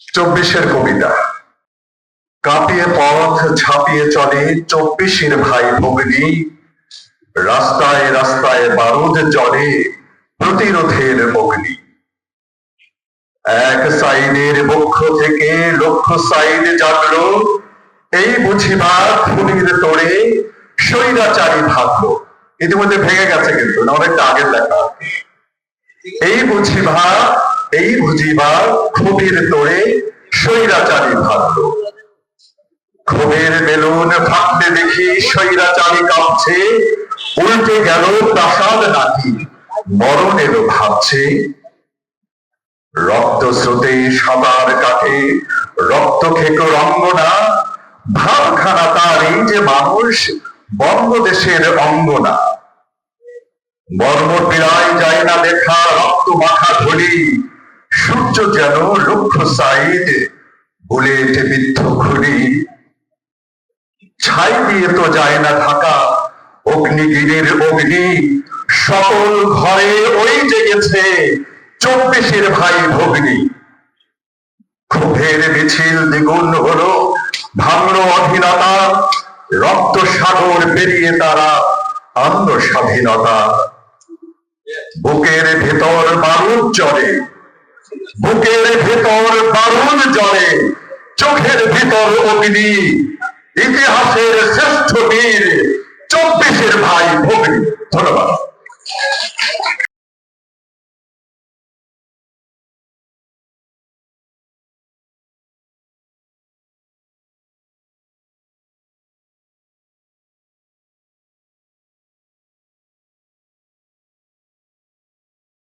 চব্বিশের কবিতা। কাঁপিয়ে পথ ছাপিয়ে চলে চব্বিশের ভাই ভগ্নী। রাস্তায় রাস্তায় বারুদ জলে প্রতিরোধের অগ্নি এক সাইডের বক্ষ থেকে লক্ষ সাইড জাগলো। এই বুঝিবা খুনির তোড়ে স্বৈরাচারী ভাগ্য। ইতিমধ্যে ভেঙে গেছে কিন্তু অনেকটা আগের লেখা। এই বুঝিবা এই বুঝিবা খুবির তোড়ে স্বৈরাচারী ভাগলো ক্ষোভের বেলুন ফাটতে দেখি স্বৈরাচারী কাঁপছে, উল্টে গেল প্রাসাদ নাকি, মরণ এলো ভাবছে। রক্ত স্রোতে সাঁতার কাটে রক্ত খেকো রঙ্গনা, ভাবখানা তার এই যে মানুষ, বঙ্গদেশের অঙ্গনা। মর্ম পীড়ায় যায় না দেখা, রক্ত মাখা ঘড়ি সূর্য যেন লক্ষ্য সাইড বুলেট বিদ্ধ ঘুড়ি ছাই দিয়ে তো যায় না ঢাকা, অগ্নিগিরির অগ্নি, সকল ঘরে ওই জেগেছে চব্বিশের ভাই ভগ্নি। ক্ষোভের মিছিল দ্বিগুণ হলো ভাঙলো অধীনতা, রক্ত সাগর পেরিয়ে তারা আনন্দ স্বাধীনতা। বুকের ভেতর বারুদ চলে বুকের ভেতর দারুণ জলে চোখের ভিতর অগ্নি ইতিহাসের শ্রেষ্ঠ বীর চব্বিশের ভাই ভগ্নি ধন্যবাদ।